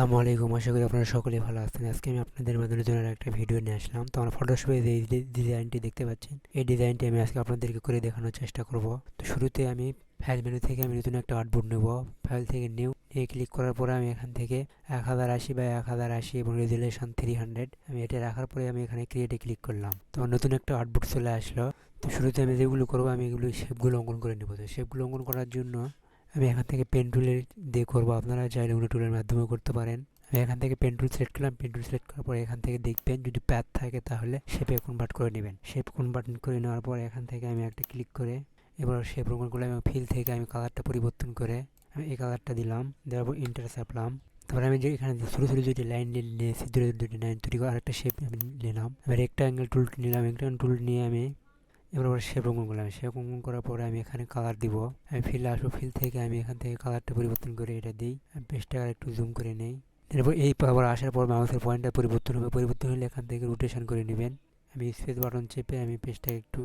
আসসালামু আলাইকুম, আশা করি আপনারা সকলে ভালো আছেন। আজকে আমি আপনাদের মাধ্যমে জন্য একটা ভিডিও নিয়ে আসলাম। তো আমার ফটোশপে যে ডিজাইনটি দেখতে পাচ্ছেন, এই ডিজাইনটি আমি আজকে আপনাদেরকে করে দেখানোর চেষ্টা করব। তো শুরুতে আমি ফাইল মেনু থেকে আমি নতুন একটা আর্টবোর্ড নেব। ফাইল থেকে নিউ নিয়ে ক্লিক করার পরে আমি এখান থেকে এক হাজার আশি বা এক হাজার আশি এবং রেজুলেশন থ্রি হান্ড্রেড আমি এটা রাখার পরে আমি এখানে ক্রিয়েটে ক্লিক করলাম। তো নতুন একটা আর্টবোর্ড চলে আসলো। তো শুরুতে আমি যেগুলো করব, আমি এগুলো শেপগুলো অঙ্কন করে নেব। তো শেপগুলো অঙ্কন করার জন্য আমি এখান থেকে পেন টুলের দিয়ে করব আপনারা চাইলে অন্য টুলের মাধ্যমেও করতে পারেন আমি এখান থেকে পেন টুল সিলেক্ট করলাম পেন টুল সিলেক্ট করার পরে এখান থেকে দেখবেন যদি প্যাথ থাকে তাহলে শেপে কনভার্ট করে নেবেন শেপ কনভার্ট করে নেওয়ার পর এখান থেকে আমি একটা ক্লিক করে এবার শেপ রঙন করলাম এবং ফিল থেকে আমি কালারটা পরিবর্তন করে আমি এই কালারটা দিলাম দেওয়ার পর ইন্টার চাপলাম তারপরে আমি যে এখানে ছোটো ছোটো দুটি লাইন নিয়েছি দুটো দুটি লাইন তৈরি করে আরেকটা শেপ আমি নিলাম এবার একটা অ্যাঙ্গেল টুল নিলাম একটা টুল নিয়ে আমি এবার শেপ রঙন করলাম শেপ রঙন করার পরে আমি এখানে কালার দিব। আমি ফিল আসব ফিল থেকে আমি এখান থেকে কালারটা পরিবর্তন করে এটা দিই। পেজটা একটু জুম করে নেই। এরপর এই আবার আসার পর মাউসের পয়েন্টটা পরিবর্তন হবে। পরিবর্তন হলে এখান থেকে রোটেশন করে নেবেন। আমি স্পেস বাটন চেপে আমি পেজটা একটু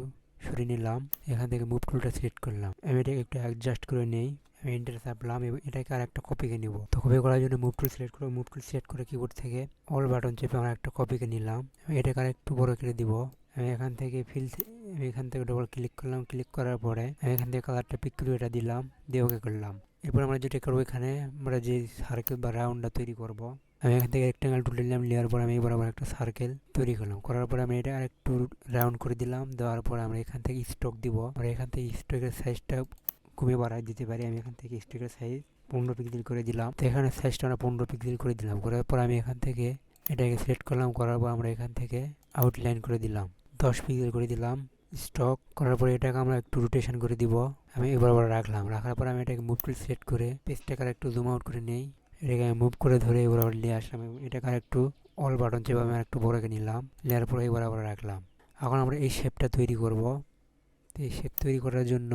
সরিয়ে নিলাম। এখান থেকে মুভ টুলটা সিলেক্ট করলাম। আমি এটাকে একটু অ্যাডজাস্ট করে নেই। আমি এন্টার চাপলাম এবং এটাকে আর একটা কপিকে নিব। তো কপি করার জন্য মুভ টুল সিলেক্ট করে। মুভ টুল সিলেক্ট করে কিবোর্ড থেকে অল বাটন চেপে আমরা একটা কপিকে নিলাম। এটাকে আর একটু বড় করে দিব। আমি এখান থেকে ফিল আমি এখান থেকে ডবল ক্লিক করলাম। ক্লিক করার পরে আমি এখান থেকে কালারটা পিক এটা দিলাম, দিয়ে ওকে করলাম। এরপর আমরা যেটা করব এখানে, আমরা যে সার্কেল বা রাউন্ডটা তৈরি করব, আমি এখান থেকে রেক্টাঙ্গেল টুল নিলাম, নেওয়ার পর আমি এবার একটা সার্কেল তৈরি করলাম। করার পরে আমি এটা আর একটু রাউন্ড করে দিলাম, দেওয়ার পর আমরা এখান থেকে স্টক দিব। আমরা এখান থেকে স্টকের সাইজটা কমে বাড়াই দিতে পারি। আমি এখান থেকে স্টকের সাইজ পনেরো পিক্সেল করে দিলাম। তো এখানে সাইজটা আমরা পনেরো পিক্সেল করে দিলাম। করার পর আমি এখান থেকে এটাকে সিলেক্ট করলাম। করার পর আমরা এখান থেকে আউটলাইন করে দিলাম। দশ পিক্সেল করে দিলাম। স্টক করার পরে এটাকে আমরা একটু রোটেশন করে দিব। আমি এবার আবার রাখলাম। রাখার পর আমি এটাকে মুভ টুল সিলেক্ট করে পেজটাকে আর একটু জুম আউট করে নেই। এটাকে আমি মুভ করে ধরে এবার আবার নিয়ে আসলাম এটাকে আর একটু অল বাটন চেপে আমি একটু বড়কে নিলাম নেওয়ার পরে এবার আবার রাখলাম। এখন আমরা এই শেপটা তৈরি করব। তো এই শেপ তৈরি করার জন্য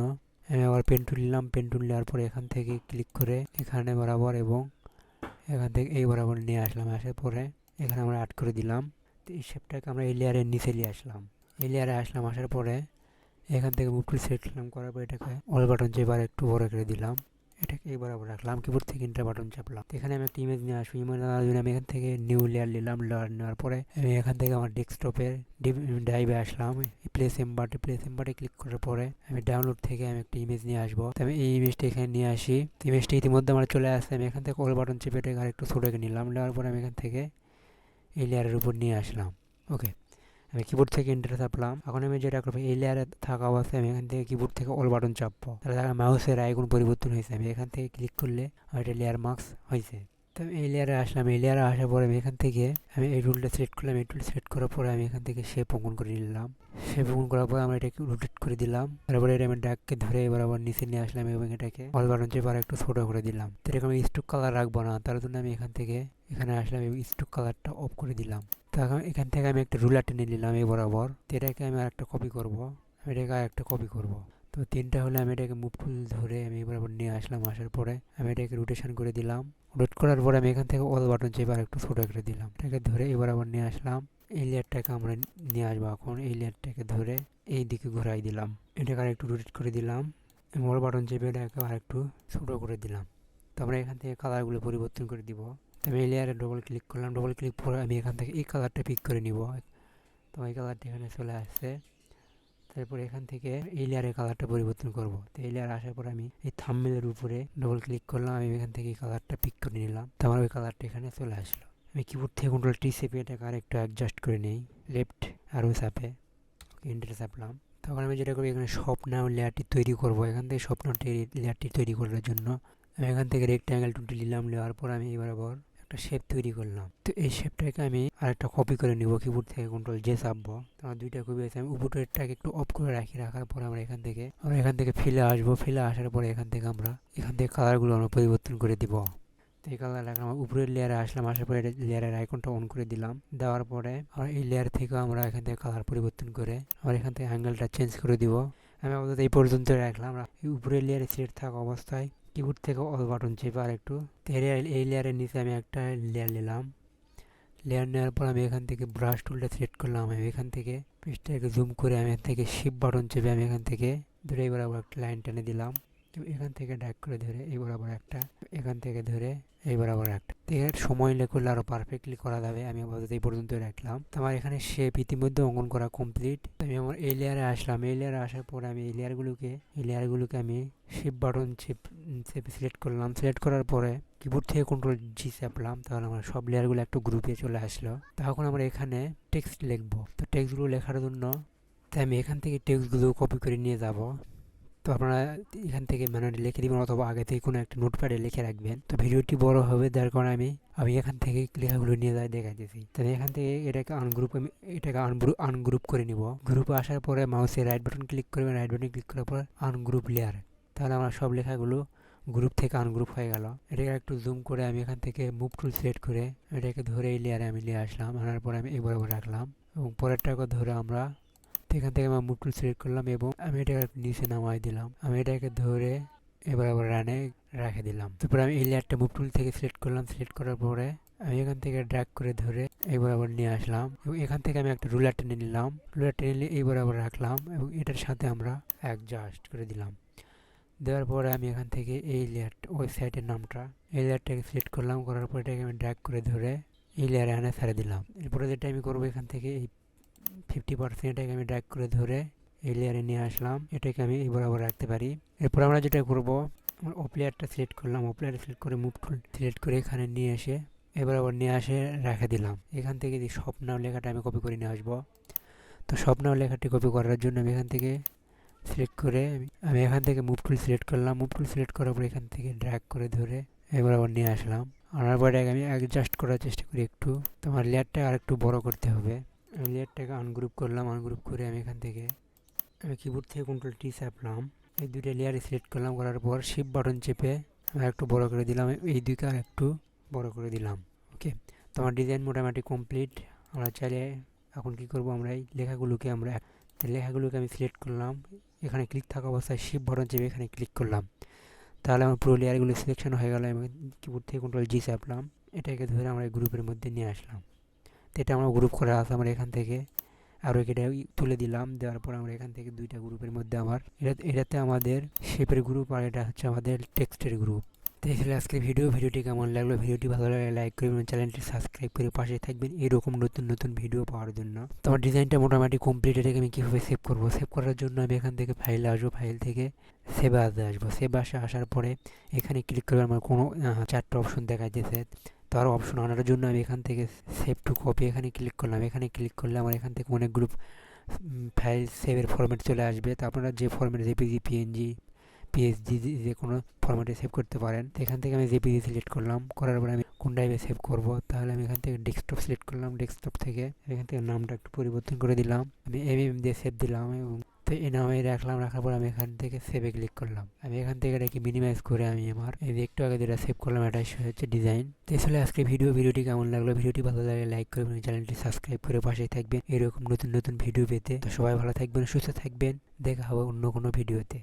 আমি আবার পেন টুল নিলাম। পেন টুল নেওয়ার পরে এখান থেকে ক্লিক করে এখানে বরাবর এবং এখান থেকে এই বরাবর নিয়ে আসলাম। আসার পরে এখানে আমরা আট করে দিলাম। তো এই শেপটাকে আমরা এই লেয়ারের নিচে নিয়ে আসলাম। লেয়ারে আসলাম, আসার পরে এখান থেকে মুভ টুল সিলেক্ট করলাম করার পর এটাকে অল বাটন চেপে আর একটু বড় করে দিলাম, এটাকে এই বরাবর রাখলাম কিবোর্ড থেকে ইন্টার বাটন চাপলাম। এখানে আমি একটা ইমেজ নিয়ে আসব ইমেজ নেওয়ার জন্য আমি এখান থেকে নিউ লেয়ার নিলাম লেয়ার নেওয়ার পরে আমি এখান থেকে আমার ডেস্কটপের ড্রাইভে আসলাম place embedded place embedded click করার পরে আমি ডাউনলোড থেকে আমি একটা ইমেজ নিয়ে আসব। আমি এই ইমেজটা এখানে নিয়ে আসি। ইমেজটা ইতিমধ্যে আমার চলে আসছে, আমি এখান থেকে অল বাটন চেপে এটাকে আর একটু ছোটোকে নিলাম, নেওয়ার পরে আমি এখান থেকে এই লেয়ারের উপর নিয়ে আসলাম। ওকে আমি কিবোর্ড থেকে এন্টার চাপলাম। এখন আমি যেটা করব, এই লেয়ারে থাকা অবস্থায় আমি এখান থেকে কিবোর্ড থেকে অল বাটন চাপবো। তাহলে মাউসের আইকন পরিবর্তন হয়েছে। আমি এখান থেকে ক্লিক করলে আমার এটা লেয়ার মার্কস হয়েছে। তো এই লেয়ারে আসলাম। এই লেয়ারে আসার পরে আমি এখান থেকে আমি এই রুলটা সিলেক্ট করলাম। এই রুল সিলেক্ট করার পরে আমি এখান থেকে শেপ অঙ্কন করে নিলাম। শেপ অঙ্কন করার পরে আমরা এটাকে রোটেট করে দিলাম। তারপরে এটা আমি ডাককে ধরে এবার আবার নিচে নিয়ে আসলাম এবং এটাকে অল বাটন চেপে একটু ছোটো করে দিলাম। তো এরকম স্টক কালার রাখব না। তার জন্য আমি এখান থেকে এখানে আসলাম এবং স্টক কালারটা অফ করে দিলাম। তো এখন থেকে আমি একটা রুলার টেনে নিলাম এই বরাবর। তো এটাকে আমি আর একটা কপি করব এটাকে আর একটা কপি করব। তো তিনটা হলে আমি এটাকে মুভ টুল ধরে আমি বরাবর নিয়ে আসলাম। আসার পরে আমি এটাকে রোটেশন করে দিলাম। রোট করার পরে আমি এখান থেকে অল বাটন চেপে একটু ছোটো করে দিলাম, এটাকে ধরে এবার আবার নিয়ে আসলাম। এই লেয়ারটাকে আমরা নিয়ে আসব এখন, এই লেয়ারটাকে ধরে এই দিকে ঘোরাই দিলাম। এটাকে আর একটু রোটেট করে দিলাম অল বাটন চেপে এটাকে আর একটু ছোটো করে দিলাম। তো আমরা এখান থেকে কালারগুলো পরিবর্তন করে দিব। তো আমি এই লেয়ারে ডবল ক্লিক করলাম ডবল ক্লিক করে আমি এখান থেকে এই কালারটা পিক করে নিব। তো এই কালারটা এখানে চলে আসছে। তারপর এখান থেকে এই লেয়ারের কালারটা পরিবর্তন করব। তো এই লেয়ার আসার পর আমি এই থাম্বেলের উপরে ডবল ক্লিক করলাম, আমি এখান থেকে কালারটা পিক করে নিলাম। তো আমার ওই কালারটা এখানে চলে আসলো। আমি কিবোর্ড থেকে কন্ট্রোল টি চেপে এটাকে আর একটু অ্যাডজাস্ট করে নিই। লেফট আরও চাপে এন্টার চাপলাম। তখন আমি যেটা করি এখানে স্বপ্ন লেয়ারটি তৈরি করব। এখান থেকে স্বপ্ন লেয়ারটি তৈরি করার জন্য আমি এখান থেকে রেক্ট্যাঙ্গেল টুটি নিলাম। নেওয়ার পর আমি এবার আবার একটা শেপ তৈরি করলাম। তো এই শেপটাকে আমি আরেকটা কপি করে নিব কিবোর্ড থেকে কন্ট্রোল যে চাপবো আমার দুইটা কপি আছে, আমি উপরেরটাকে একটু অফ করে রাখি, রাখার পর আমরা এখান থেকে, আমরা এখান থেকে ফিলে আসব। ফিলে আসার পরে এখান থেকে আমরা, এখান থেকে কালারগুলো আমরা পরিবর্তন করে দিব। এই কালার রাখলাম উপরের লেয়ারে আসলাম, আসার পরে লেয়ারের আইকনটা অন করে দিলাম। দেওয়ার পরে আর এই লেয়ার থেকে আমরা এখান থেকে কালার পরিবর্তন করে আমরা এখান থেকে অ্যাঙ্গেলটা চেঞ্জ করে দিব। আমি আপাতত এই পর্যন্ত রাখলাম। উপরের লেয়ারে সিলেক্ট থাকা অবস্থায় কিবোর্ড থেকে অল বাটন চেপে আর একটু। এই লেয়ারের নিচে আমি একটা লেয়ার নিলাম। লেয়ার নেওয়ার পর আমি এখান থেকে ব্রাশ টুলটা সিলেক্ট করলাম আমি এখান থেকে। পেজটাকে জুম করে আমি এখান থেকে শিপ বাটন চেপে আমি এখান থেকে। ধরে এবার আবার একটা লাইন টেনে দিলাম। এখান থেকে ড্যাক করে ধরে এই আবার একটা এখান থেকে ধরে এই বরাবর একটা এর সময় লে করলে আরও পারফেক্টলি করা যাবে, আমি আপাতত এই পর্যন্ত রাখলাম। আমার এখানে শেপ ইতিমধ্যে অঙ্কন করা কমপ্লিট আমি আমার এই লেয়ারে আসলাম। এই লেয়ারে আসার পর আমি এই লেয়ারগুলোকে এই লেয়ারগুলোকে আমি শেপ বাটন চেপ চেপে সিলেক্ট করলাম। সিলেক্ট করার পরে কিবোর্ড থেকে কন্ট্রোল জি চাপলাম। তাহলে আমার সব লেয়ারগুলো একটু গ্রুপে চলে আসলো। তখন আমরা এখানে টেক্সট লিখব। তো টেক্সটগুলো লেখার জন্য, তাই আমি এখান থেকে টেক্সটগুলো কপি করে নিয়ে যাব। তো আপনারা এখান থেকে ম্যানুয়ালি লিখে দিবেন অথবা আগে থেকে কোনো একটা নোটপ্যাডে লিখে রাখবেন। তো ভিডিওটি বড় হবে, যার কারণে আমি আমি এখান থেকে লেখাগুলো নিয়ে যাই, দেখাইতেছি। দিয়েছি আমি এখান থেকে এটাকে আনগ্রুপ আমি এটাকে আনগ্রুপ আনগ্রুপ করে নিব। গ্রুপে আসার পরে মাউসে রাইট বাটন ক্লিক করবেন রাইট বাটন ক্লিক করার পর আনগ্রুপ লেয়ার তাহলে আমার সব লেখাগুলো গ্রুপ থেকে আনগ্রুপ হয়ে গেল। এটাকে একটু জুম করে আমি এখান থেকে মুভ টুল সিলেক্ট করে এটাকে ধরে এই লেয়ারে আমি নিয়ে আসলাম। আনার পরে আমি এই বরাবর রাখলাম। এবং পরেরটাকে ধরে আমরা তো এখান থেকে আমার মুভ টুল সিলেক্ট করলাম এবং আমি এটাকে নিচে নামাই দিলাম। আমি এটাকে ধরে এবার আবার রানে রেখে দিলাম। তারপরে আমি এই লেয়ারটা মুভ টুল থেকে সিলেক্ট করলাম। সিলেক্ট করার পরে আমি এখান থেকে ড্র্যাগ করে ধরে এবার আবার নিয়ে আসলাম এবং এখান থেকে আমি একটা রুলার টেনে নিলাম। রুলার টেনে নিয়ে এই আবার রাখলাম এবং এটার সাথে আমরা অ্যাডজাস্ট করে দিলাম। দেওয়ার পরে আমি এখান থেকে এই লেয়ার ওয়েবসাইটের নামটা, এই লেয়ারটাকে সিলেক্ট করলাম। করার পর এটাকে আমি ড্র্যাগ করে ধরে এই লেয়ারে আনে ছেড়ে দিলাম। এরপরে যেটা আমি করব এখান থেকে এই ফিফটি পার্সেন্ট এটাকে আমি ড্র্যাগ করে ধরে এই লেয়ারে নিয়ে আসলাম। এটাকে আমি এই বরাবর রাখতে পারি। এরপর আমরা যেটা করব, আমার ও প্লেয়ারটা সিলেক্ট করলাম। ও প্লেয়ার সিলেক্ট করে মুভ টুল সিলেক্ট করে এখানে নিয়ে এসে এবার আবার নিয়ে আসে, রেখে দিলাম। এখান থেকে যে স্বপ্নাও লেখাটা আমি কপি করে নিয়ে আসব। তো স্বপ্নাও লেখাটি কপি করার জন্য আমি এখান থেকে সিলেক্ট করে আমি এখান থেকে মুভ টুল সিলেক্ট করলাম। মুভ টুল সিলেক্ট করার পর এখান থেকে ড্র্যাগ করে ধরে এবার আবার নিয়ে আসলাম। আনার পরে আমি অ্যাডজাস্ট করার চেষ্টা করি একটু। তোমার লেয়ারটা আর একটু বড় করতে হবে। আমি লেয়ারটাকে আনগ্রুপ করলাম আনগ্রুপ করে আমি এখান থেকে, আমি কিবোর্ড থেকে কন্ট্রোল টি চাপলাম। এই দুইটা লেয়ারে সিলেক্ট করলাম, করার পর শিপ বাটন চেপে আমি একটু বড় করে দিলাম, এই দুইকে আর একটু বড় করে দিলাম ওকে তো আমার ডিজাইন মোটামুটি কমপ্লিট আমরা চাইলে এখন কি করব, আমরা এই লেখাগুলোকে আমরা লেখাগুলোকে আমি সিলেক্ট করলাম। এখানে ক্লিক থাকা অবস্থায় শিপ বাটন চেপে এখানে ক্লিক করলাম। তাহলে আমার পুরো লেয়ারগুলো সিলেকশন হয়ে গেল, আমি কিবোর্ড থেকে কন্ট্রোল জি চাপলাম। এটাকে ধরে আমরা এই গ্রুপের মধ্যে নিয়ে আসলাম। তো এটা আমরা গ্রুপ করা আছে আমরা এখান থেকে। আরও এটা তুলে দিলাম, দেওয়ার পর আমরা এখান থেকে দুইটা গ্রুপের মধ্যে আমার এটা, এটাতে আমাদের শেপের গ্রুপ আর এটা হচ্ছে আমাদের টেক্সটের গ্রুপ তো এখানে আজকের ভিডিও ভিডিওটি কেমন লাগল? ভিডিওটি ভালো লাগলে লাইক করবেন চ্যানেলটি সাবস্ক্রাইব করে পাশে থাকবেন এরকম নতুন নতুন ভিডিও পাওয়ার জন্য। তো আমার ডিজাইনটা মোটামুটি কমপ্লিট এটাকে আমি কীভাবে সেভ করব? সেভ করার জন্য আমি এখান থেকে ফাইলে আসব ফাইল থেকে সেভ আসতে আসব। সেভ আসে আসার পরে এখানে ক্লিক করবে আমার কোনো চারটে অপশন দেখা যেতে তো আরও অপশন আনার জন্য আমি এখান থেকে সেভ টু কপি এখানে ক্লিক করলাম। এখানে ক্লিক করলে আমার এখান থেকে অনেকগুলো ফাইল সেভের ফরম্যাট চলে আসবে। তো আপনারা যে ফরম্যাট জেপিজি পিএনজি পিএসজি যে কোনো ফরম্যাটে সেভ করতে পারেন। তো এখান থেকে আমি জেপিজি সিলেক্ট করলাম। করার পরে আমি কোন টাইপে সেভ করব? তাহলে আমি এখান থেকে ডেস্কটপ সিলেক্ট করলাম। ডেস্কটপ থেকে এখান থেকে নামটা একটু পরিবর্তন করে দিলাম। আমি এম এম দিয়ে সেভ দিলাম এবং তো এই নামে রাখলাম, রাখার পর আমি এখান থেকে সেভে ক্লিক করলাম। আমি এখান থেকে এটাকে মিনিমাইজ করে আমি আমার এই যে একটু আগে যেটা সেভ করলাম, এটাই হচ্ছে ডিজাইন তো আসলে আজকে ভিডিও ভিডিওটি কেমন লাগল? ভিডিওটি ভালো লাগলে লাইক করবেন চ্যানেলটি সাবস্ক্রাইব করে পাশে থাকবেন। এরকম নতুন নতুন ভিডিও পেতে। তো সবাই ভালো থাকবেন, সুস্থ থাকবেন। দেখা হবে অন্য কোনো ভিডিওতে